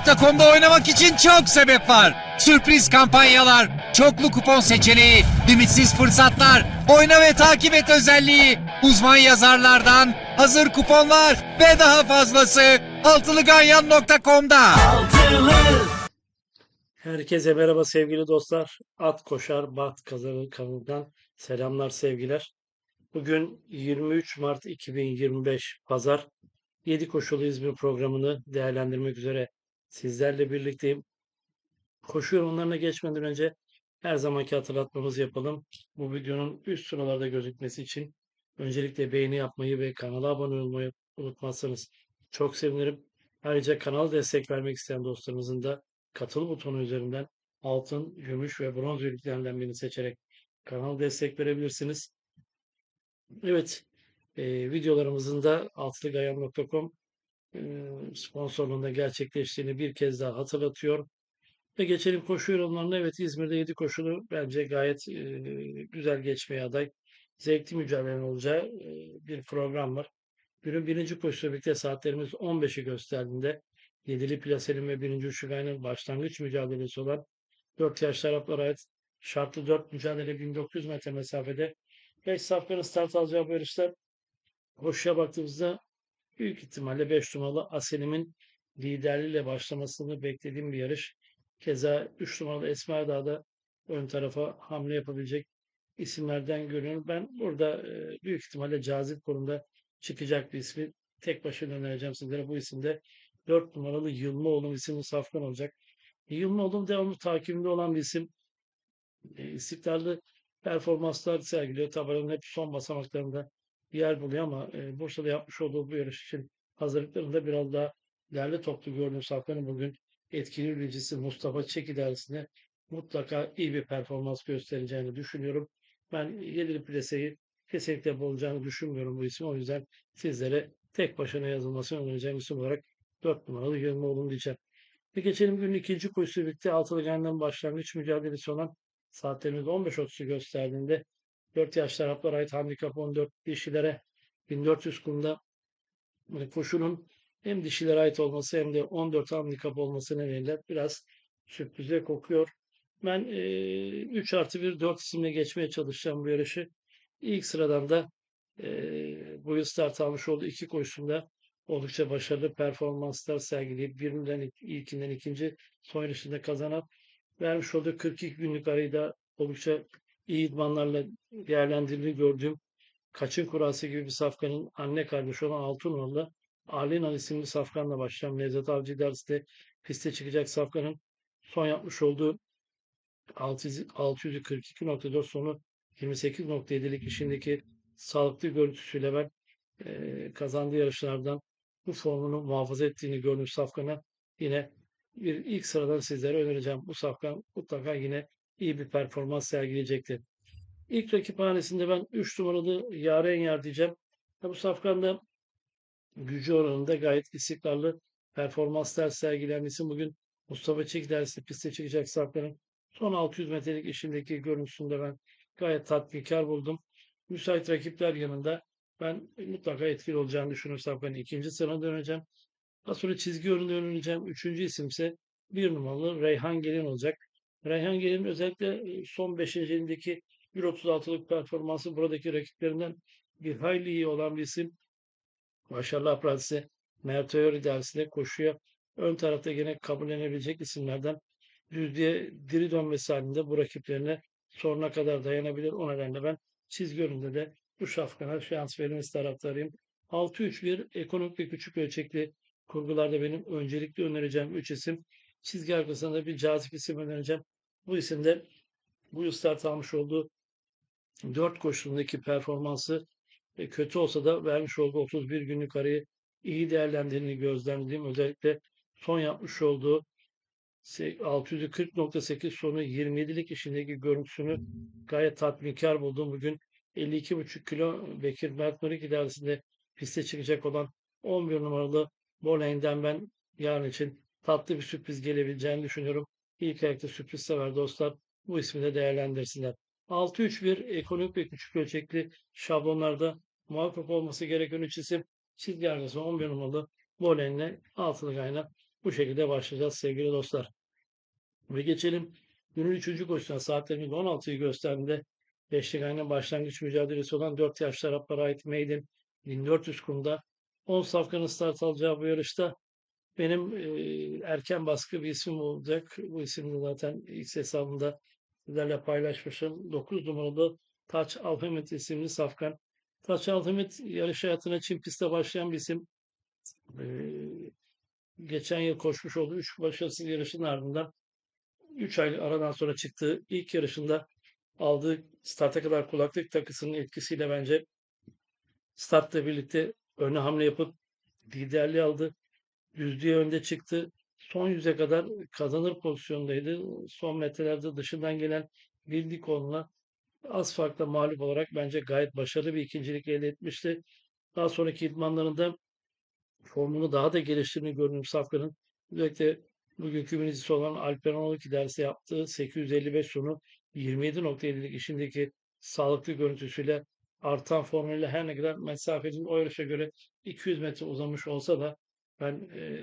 Altılıgayen.com'da oynamak için çok sebep var. Sürpriz kampanyalar, çoklu kupon seçeneği, limitsiz fırsatlar, oyna ve takip et özelliği, uzman yazarlardan hazır kuponlar ve daha fazlası Altılıganyan.com'da. Herkese merhaba sevgili dostlar. At Koşar Bat Kazanır kanalından selamlar sevgiler. Bugün 23 Mart 2025 Pazar 7 Koşulu İzmir programını değerlendirmek üzere sizlerle birlikteyim. Koşu yorumlarına geçmeden önce her zamanki hatırlatmamızı yapalım. Bu videonun üst sıralarda gözükmesi için öncelikle beğeni yapmayı ve kanala abone olmayı unutmazsanız çok sevinirim. Ayrıca kanala destek vermek isteyen dostlarımızın da katıl butonu üzerinden altın, gümüş ve bronz üyeliklerinden birini seçerek kanala destek verebilirsiniz. Evet, e, videolarımızın da altılıgayan.com sponsorluğunda gerçekleştiğini bir kez daha hatırlatıyor. Ve geçelim koşu yorumlarına. Evet İzmir'de 7 koşulu bence gayet güzel geçmeye aday. Zevkli mücadele olacağı bir program var. Günün birinci koşusuyla birlikte saatlerimiz 15'i gösterdiğinde Yedili Plasel'in ve birinci Uşugay'ın başlangıç mücadelesi olan 4 yaş taraflara ait şartlı 4 mücadele 1900 metre mesafede 5 safkanın start alacağı bu yarışta koşuya baktığımızda büyük ihtimalle 5 numaralı Aselim'in liderliğiyle başlamasını beklediğim bir yarış. Keza 3 numaralı Esma Dağ'da ön tarafa hamle yapabilecek isimlerden görüyorum. Ben burada e, büyük ihtimalle cazip konumda çıkacak bir ismi tek başına önereceğim sizlere. Bu isimde 4 numaralı Yılmaoğlu isimli safkan olacak. Yılmaoğlu devamlı takibinde olan bir isim. E, istikrarlı performanslar sergiliyor. Tabelanın hep son basamaklarında yer buluyor ama e, Bursa'da yapmış olduğu bu yarış için hazırlıklarında biraz daha derli toplu gördüğüm safkanın bugün etkili yöneticisi Mustafa Çek idaresinde mutlaka iyi bir performans göstereceğini düşünüyorum. Ben yedili plaseyi kesinlikle bulacağını düşünmüyorum bu isim. O yüzden sizlere tek başına yazılmasını önereceğim isim olarak 4 numaralı Yılmaoğlu'nu diyeceğim. Ve geçelim günün ikinci koşusu birlikte Altılı başlangıç mücadelesi olan saatlerimiz 15.30'u gösterdiğinde 4 yaş taraflara ait handikap 14 dişilere 1400 kumda koşunun hem dişilere ait olması hem de 14 handikap olması nedeniyle biraz sürprize kokuyor. Ben e, 3 artı 1 4 isimle geçmeye çalışacağım bu yarışı. İlk sıradan da e, bu yıl start almış olduğu iki koşusunda oldukça başarılı performanslar sergileyip birinden ilkinden ikinci son yarışında kazanan vermiş olduğu 42 günlük arayı da oldukça iyi idmanlarla değerlendirildiğini gördüğüm Kaçın Kurası gibi bir safkanın anne kardeşi olan Altınoğlu'da Alinan isimli safkanla başlayan Nevzat Avcı derste piste çıkacak safkanın son yapmış olduğu 642.4 sonu 28.7'lik işindeki sağlıklı görüntüsüyle ben e, kazandığı yarışlardan bu formunu muhafaza ettiğini gördüm Safkan'a. Yine bir ilk sıradan sizlere önereceğim. Bu Safkan mutlaka yine iyi bir performans sergileyecektir. İlk rakip hanesinde ben 3 numaralı Yaren Yar diyeceğim. Bu Safkan'da gücü oranında gayet istikrarlı performanslar sergileyen isim bugün Mustafa Çek dersi piste çıkacak Safkan'ın son 600 metrelik işindeki görüntüsünde ben gayet tatminkar buldum. Müsait rakipler yanında ben mutlaka etkili olacağını düşünürsem ben ikinci sırana döneceğim. Daha sonra çizgi yönünde döneceğim. Üçüncü isimse bir numaralı Reyhan Gelin olacak. Reyhan Gelin özellikle son beşinciliğindeki 1.36'lık performansı buradaki rakiplerinden bir hayli iyi olan bir isim. Başarılı apratisi Merteori dersinde koşuya ön tarafta yine kabullenebilecek isimlerden düzlüğe diri dönmesi halinde bu rakiplerine sonuna kadar dayanabilir. O nedenle ben çizgi yönünde de bu şafkana şans verilmesi taraftarıyım. 6-3-1 ekonomik ve küçük ölçekli kurgularda benim öncelikli önereceğim 3 isim. Çizgi arkasında bir cazip isim önereceğim. Bu isim de bu yıl start almış olduğu 4 koşulundaki performansı e, kötü olsa da vermiş olduğu 31 günlük arayı iyi değerlendirdiğini gözlemlediğim özellikle son yapmış olduğu 640.8 sonu 27'lik işindeki görüntüsünü gayet tatminkar buldum. Bugün 52,5 kilo Bekir Mert Nurik idaresinde piste çıkacak olan 11 numaralı Boleyn'den ben yarın için tatlı bir sürpriz gelebileceğini düşünüyorum. İlk ayakta sürpriz sever dostlar bu ismi de değerlendirsinler. 6-3-1 ekonomik ve küçük ölçekli şablonlarda muhakkak olması gereken üç isim çizgi arkası 11 numaralı Boleyn'le altılı kaynak bu şekilde başlayacağız sevgili dostlar. Ve geçelim günün üçüncü koşusuna saatlerimiz 16'yı gösterdiğinde Beşlik ayının başlangıç mücadelesi olan 4 yaş taraflara ait Maiden 1400 kumda 10 safkanın start alacağı bu yarışta benim e, erken baskı bir isim olacak. Bu isimde zaten X hesabında sizlerle paylaşmışım. 9 numaralı Taç Alhemet isimli safkan. Taç Alhemet yarış hayatına Çin pistte başlayan bir isim. E, geçen yıl koşmuş olduğu 3 başarısız yarışın ardından 3 ay aradan sonra çıktığı ilk yarışında aldığı starta kadar kulaklık takısının etkisiyle bence startla birlikte öne hamle yapıp liderliği aldı. Düzlüğe önde çıktı. Son yüze kadar kazanır pozisyondaydı. Son metrelerde dışından gelen bildik onunla az farkla mağlup olarak bence gayet başarılı bir ikincilik elde etmişti. Daha sonraki idmanlarında formunu daha da geliştirdiğini gördüm Safkan'ın. Özellikle bugünkü binicisi olan Alper 12 dersi yaptığı 855 sonu 27.7'lik işindeki sağlıklı görüntüsüyle artan formuyla her ne kadar mesafenin o yarışa göre 200 metre uzamış olsa da ben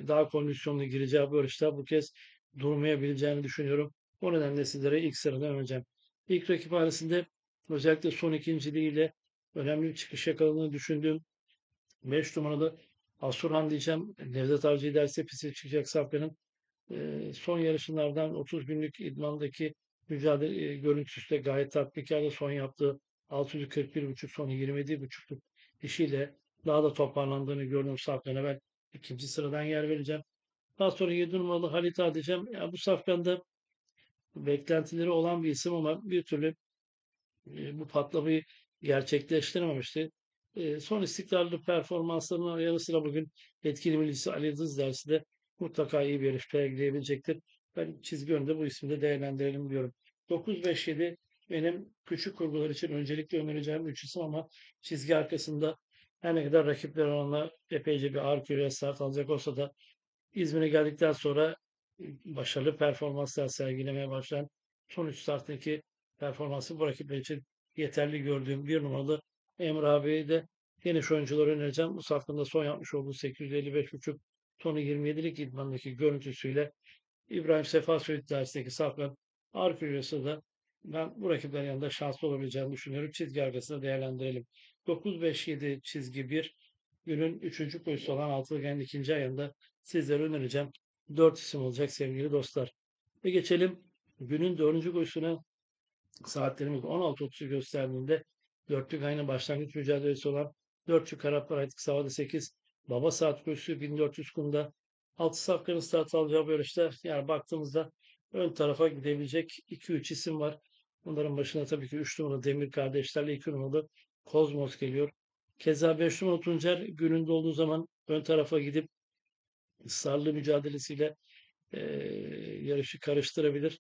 daha kondisyonlu gireceği bu yarışta bu kez durmayabileceğini düşünüyorum. O nedenle sizlere ilk sıradan önereceğim. İlk rakip arasında özellikle son ikinciliğiyle önemli bir çıkış yakaladığını düşündüğüm 5 numaralı Asurhan diyeceğim. Nevzat Avcı'yı derse piste çıkacak Safkan'ın son yarışlardan 30 günlük idmandaki mücadele e, görüntüsü de gayet tatmikarlı son yaptığı 641.5 son 27.5'luk işiyle daha da toparlandığını gördüm Safkan'a ben ikinci sıradan yer vereceğim. Daha sonra 7 numaralı Halit Ağa diyeceğim. Ya bu Safkan'da beklentileri olan bir isim ama bir türlü e, bu patlamayı gerçekleştirememişti. E, son istikrarlı performanslarının yanı sıra bugün etkili milicisi Ali Dız dersi de mutlaka iyi bir yarış sergileyebilecektir. Ben çizgi önünde bu ismi de değerlendirelim diyorum. 9-5-7 benim küçük kurgular için öncelikle önereceğim 3 isim ama çizgi arkasında her ne kadar rakipler onunla epeyce bir ağır küre start alacak olsa da İzmir'e geldikten sonra başarılı performanslar sergilemeye başlayan son 3 starttaki performansı bu rakipler için yeterli gördüğüm bir numaralı Emre abiyi de geniş oyuncuları önereceğim. Bu safkında son yapmış olduğu 855.5 sonu 27'lik idmandaki görüntüsüyle İbrahim Sefa Söğüt dersteki safkan ağır küresinde da ben bu rakiplerin yanında şanslı olabileceğini düşünüyorum. Çizgi arkasında değerlendirelim. 9-5-7 çizgi 1 günün 3. koşusu olan Altılıgen ikinci ayında sizlere önereceğim. 4 isim olacak sevgili dostlar. Ve geçelim günün 4. koşusuna saatlerimiz 16.30'u gösterdiğinde dörtlük ayının başlangıç mücadelesi olan 4 Araplar Aytık Savada 8 Baba Saat koşusu 1400 kumda 6 safkanın start alacağı yarışta yani baktığımızda ön tarafa gidebilecek 2-3 isim var. Bunların başına tabii ki 3 numaralı Demir kardeşlerle 2 numaralı Kozmos geliyor. Keza 5 numaralı Tuncer gününde olduğu zaman ön tarafa gidip ısrarlı mücadelesiyle e, yarışı karıştırabilir.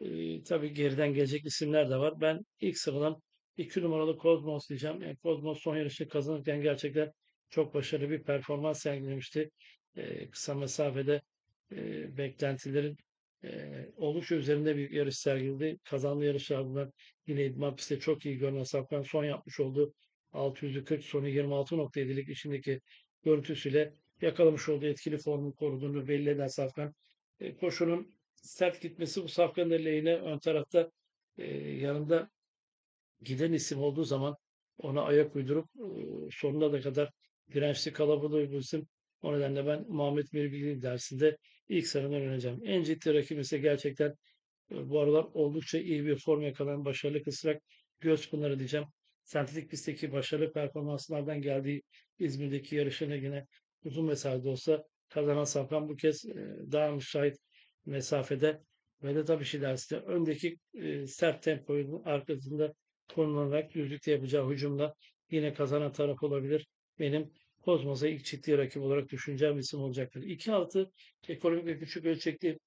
E, tabii geriden gelecek isimler de var. Ben ilk sıradan 2 numaralı Kozmos diyeceğim. Yani Kozmos son yarışı kazanırken gerçekten çok başarılı bir performans sergilemişti. E, kısa mesafede e, beklentilerin e, oluş üzerinde bir yarış sergiledi. Kazandığı yarış ardından yine idman pistte çok iyi görünen Safkan son yapmış olduğu 640 sonu 26.7'lik içindeki görüntüsüyle yakalamış olduğu etkili formu koruduğunu belli eden Safkan. E, koşunun sert gitmesi bu Safkan'ın lehine ön tarafta e, yanında giden isim olduğu zaman ona ayak uydurup e, sonuna da kadar dirençli kalabalığı bu isim. O nedenle ben Muhammed Mirbilgi dersinde ilk sıradan öğreneceğim. En ciddi rakibim ise gerçekten e, bu aralar oldukça iyi bir form yakalayan başarılı kısrak göz pınarı diyeceğim. Sentetik pistteki başarılı performanslardan geldiği İzmir'deki yarışına yine uzun mesafede olsa kazanan Safkan bu kez e, daha müsait mesafede Vedat Abişi dersinde öndeki e, sert tempoyun arkasında konularak düzlükte yapacağı hücumda yine kazanan taraf olabilir. Benim Kozmos'a ilk ciddi rakip olarak düşüneceğim isim olacaktır. 2-6 ekonomik ve küçük ölçekli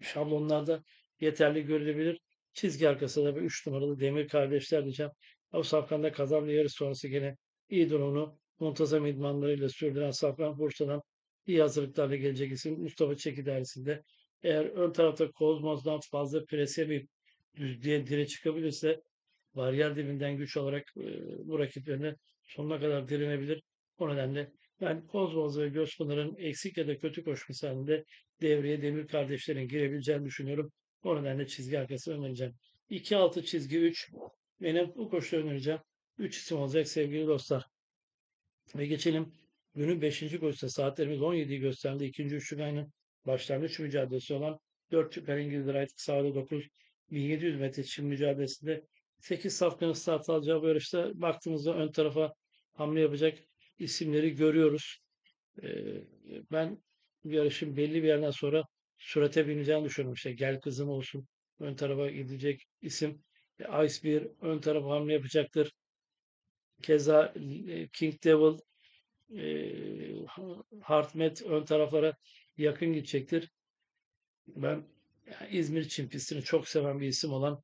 şablonlarda yeterli görülebilir. Çizgi arkasında bir 3 numaralı Demir kardeşler diyeceğim. O Safkan'da kazandığı yarış sonrası gene iyi durumunu muntazam idmanlarıyla sürdüren Safkan Bursa'dan iyi hazırlıklarla gelecek isim Mustafa Çeki dersinde. Eğer ön tarafta Kozmos'dan fazla prese bir düzlüğe dire çıkabilirse bariyer dibinden güç olarak e, bu rakiplerine sonuna kadar direnebilir. O nedenle Ben Kozmoz ve Gözpınar'ın eksik ya da kötü koşması halinde devreye Demir kardeşlerin girebileceğini düşünüyorum. O nedenle çizgi arkası önereceğim. 2-6 çizgi 3. Benim bu koşuda önereceğim. 3 isim olacak sevgili dostlar. Ve geçelim günün 5. koşusu. Saatlerimiz 17'yi gösterdi. İkinci üçlük aynı başlangıç mücadelesi olan 4 Türkler İngiliz Wright sahada 9 1700 metre çim mücadelesinde 8 safkanın start alacağı bu yarışta baktığımızda ön tarafa hamle yapacak isimleri görüyoruz. Ee, ben yarışın belli bir yerden sonra sürate bineceğini düşünüyorum. İşte gel kızım olsun ön tarafa gidecek isim. E, Ice bir ön tarafa hamle yapacaktır. Keza e, King Devil e, Hartmet ön taraflara yakın gidecektir. Ben yani İzmir Çin pistini çok seven bir isim olan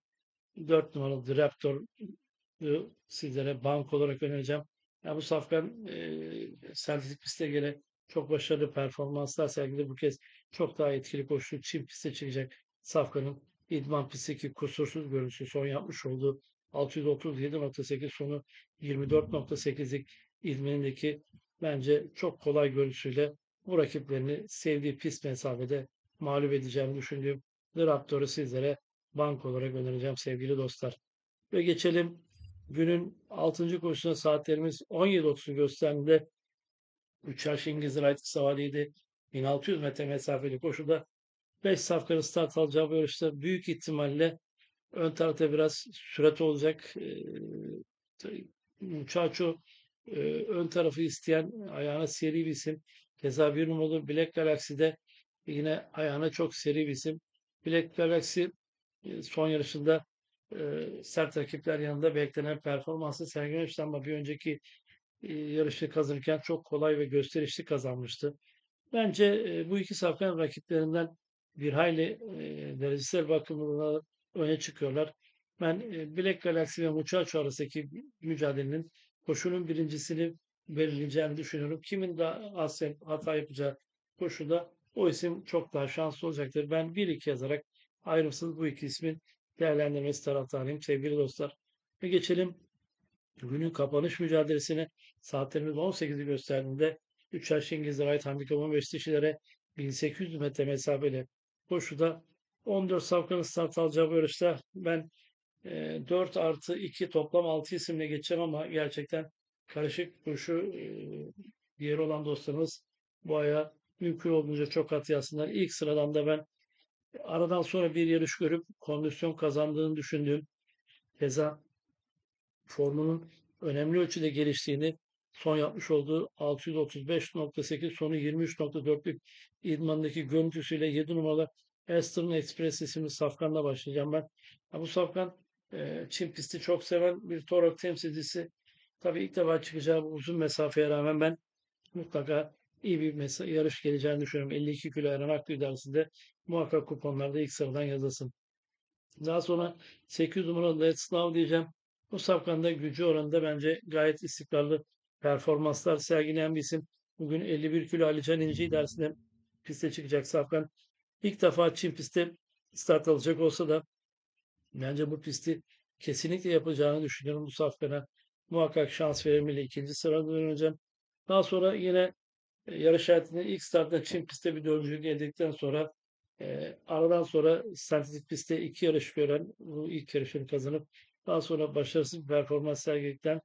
4 numaralı The Raptor'u sizlere bank olarak önereceğim. Yani bu safkan e, sentetik piste göre çok başarılı performanslar sergiledi. Bu kez çok daha etkili koştu. Çin piste çıkacak safkanın idman pistteki kusursuz görüntüsü son yapmış olduğu 637.8 sonu 24.8'lik İzmir'indeki bence çok kolay görüntüsüyle bu rakiplerini sevdiği pist mesafede mağlup edeceğimi düşündüğüm The Raptor'u sizlere bank olarak önereceğim sevgili dostlar. Ve geçelim günün 6. koşusuna saatlerimiz 17.30 gösterdiğinde 3 yaş İngiliz Wright Savali'ydi. 1600 metre mesafeli koşuda 5 safkanın start alacağı bu yarışta büyük ihtimalle ön tarafta biraz sürat olacak. Muchacho e, ön tarafı isteyen ayağına seri bir isim. Keza bir numaralı Black Galaxy'de yine ayağına çok seri bir isim. Black Galaxy e, son yarışında sert rakipler yanında beklenen performansı sergilemişti ama bir önceki e, yarışı kazanırken çok kolay ve gösterişli kazanmıştı. Bence bu iki safkan rakiplerinden bir hayli e, derecesel bakımından öne çıkıyorlar. Ben e, Black Galaxy ve Muchacho arasındaki mücadelenin koşunun birincisini belirleyeceğini düşünüyorum. Kimin daha az hata yapacağı koşuda o isim çok daha şanslı olacaktır. Ben 1-2 yazarak ayrımsız bu iki ismin değerlendirmesi taraftarıyım sevgili dostlar. Ve geçelim günün kapanış mücadelesine. Saatlerimiz 18'i gösterdiğinde 3 yaş İngiliz Right Handicap 15 dişilere 1800 metre mesafeli koşuda 14 safkanın start alacağı bu yarışta ben e, 4 artı 2 toplam 6 isimle geçeceğim ama gerçekten karışık koşu e, diğeri olan dostlarımız bu aya mümkün olduğunca çok at yazsınlar. İlk sıradan da ben aradan sonra bir yarış görüp kondisyon kazandığını düşündüğüm keza formunun önemli ölçüde geliştiğini son yapmış olduğu 635.8 sonu 23.4'lük idmandaki görüntüsüyle 7 numaralı Eastern Express isimli safkanla başlayacağım ben. Ya bu safkan e, Çin pisti çok seven bir torak temsilcisi. Tabii ilk defa çıkacağı bu uzun mesafeye rağmen ben mutlaka iyi bir yarış geleceğini düşünüyorum. 52 kilo Eren Akgül dersinde muhakkak kuponlarda ilk sıradan yazılsın. Daha sonra 8 numaralı Let's Now diyeceğim. Bu safkanda gücü oranında bence gayet istikrarlı performanslar sergileyen bir isim. Bugün 51 kilo Ali Can İnci dersinde piste çıkacak safkan. İlk defa Çin pistte start alacak olsa da bence bu pisti kesinlikle yapacağını düşünüyorum bu safkana. Muhakkak şans verimiyle ikinci sırada döneceğim. Daha sonra yine e, yarış hayatında ilk startta Çin pistte bir dördüncülük elde ettikten sonra e, aradan sonra sentetik pistte iki yarış gören bu ilk yarışını kazanıp daha sonra başarısız bir performans sergiledikten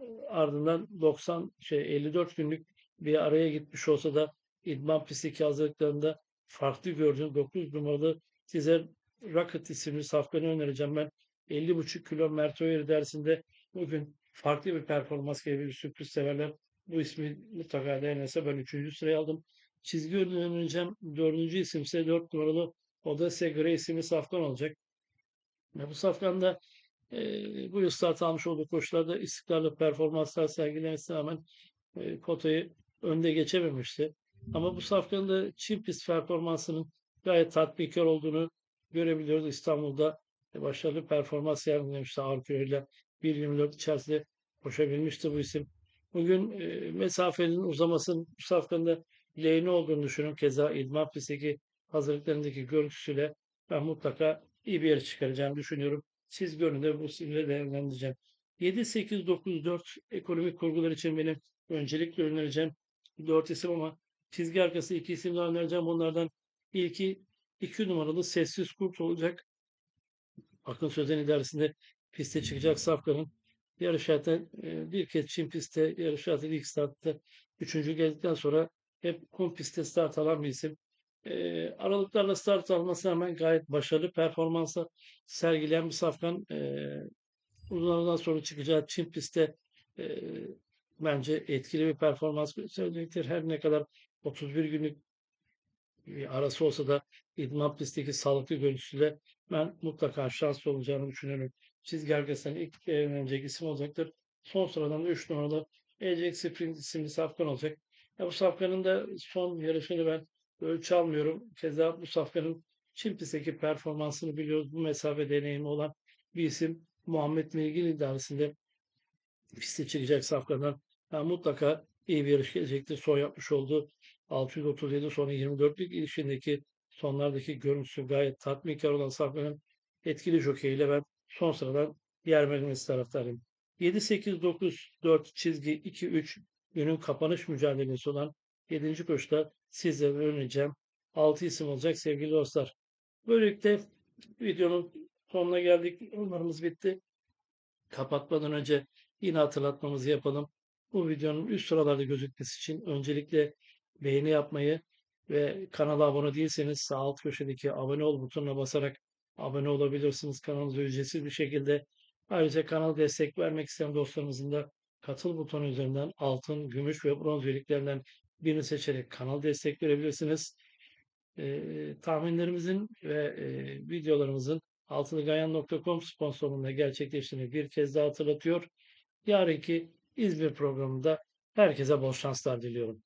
e, ardından 90 şey 54 günlük bir araya gitmiş olsa da idman pistteki hazırlıklarında farklı gördüğüm 9 numaralı Tizer Rocket isimli safkanı önereceğim ben. 50,5 kilo Mertoyeri dersinde bugün farklı bir performans gelebilir sürpriz severler. Bu ismi mutlaka değerlenirse ben 3. sıraya aldım. Çizgi önereceğim. 4. isimse 4 numaralı Odesse Gray isimli safkan olacak. Bu safkanda e, bu yıl start almış olduğu koşularda istikrarlı performanslar sergilemesine rağmen e, kotayı önde geçememişti. Ama bu safkanın da çift pist performansının gayet tatminkar olduğunu görebiliyoruz. İstanbul'da e, başarılı performans sergilemişti ağır kiloyla 1.24 içerisinde koşabilmişti bu isim. Bugün e, mesafenin uzamasının bu safkanın lehine olduğunu düşünüyorum. Keza idman pistteki hazırlıklarındaki görüntüsüyle ben mutlaka iyi bir yere çıkaracağımı düşünüyorum. Siz görün de bu isimleri değerlendireceğim. 7, 8, 9, 4 ekonomik kurgular için benim öncelikle önereceğim dört isim ama çizgi arkası iki isim daha önereceğim. Bunlardan ilki iki numaralı Sessiz Kurt olacak. Akın Sözen idaresinde piste çıkacak Safkan'ın yarış zaten e, bir kez Çin pistte yarış zaten ilk startta üçüncü geldikten sonra hep kum pistte start alan bir isim. E, aralıklarla start almasına rağmen gayet başarılı performansa sergileyen bir Safkan. E, uzunlardan sonra çıkacağı Çin pistte e, bence etkili bir performans gösterecektir. Her ne kadar 31 günlük bir arası olsa da idman pistteki sağlıklı görüntüsüyle ben mutlaka şanslı olacağını düşünüyorum. Çizgi arkasından ilk evlenecek isim olacaktır. Son sıradan 3 numaralı Ejek Sprint isimli safkan olacak. Bu safkanın da son yarışını ben ölçü almıyorum. Keza bu safkanın Çin pistteki performansını biliyoruz. Bu mesafe deneyimi olan bir isim Muhammed Milgin idaresinde piste çıkacak safkandan ben mutlaka iyi bir yarış gelecektir. Son yapmış olduğu 637 sonra 24'lük ilişkindeki sonlardaki görüntüsü gayet tatminkar olan Safkan'ın etkili jokeyiyle ben son sıradan yer vermesi taraftarıyım. 7-8-9-4 çizgi 2-3 günün kapanış mücadelesi olan 7. koşuda sizlere önereceğim 6 isim olacak sevgili dostlar. Böylelikle videonun sonuna geldik. Onlarımız bitti. Kapatmadan önce yine hatırlatmamızı yapalım. Bu videonun üst sıralarda gözükmesi için öncelikle beğeni yapmayı ve kanala abone değilseniz sağ alt köşedeki abone ol butonuna basarak abone olabilirsiniz. Kanalımıza ücretsiz bir şekilde. Ayrıca kanal destek vermek isteyen dostlarımızın da katıl butonu üzerinden altın, gümüş ve bronz üyeliklerinden birini seçerek kanal destek verebilirsiniz. Ee, tahminlerimizin ve e, videolarımızın altılıgayan.com sponsorluğunda gerçekleştiğini bir kez daha hatırlatıyor. Yarınki İzmir programında herkese bol şanslar diliyorum.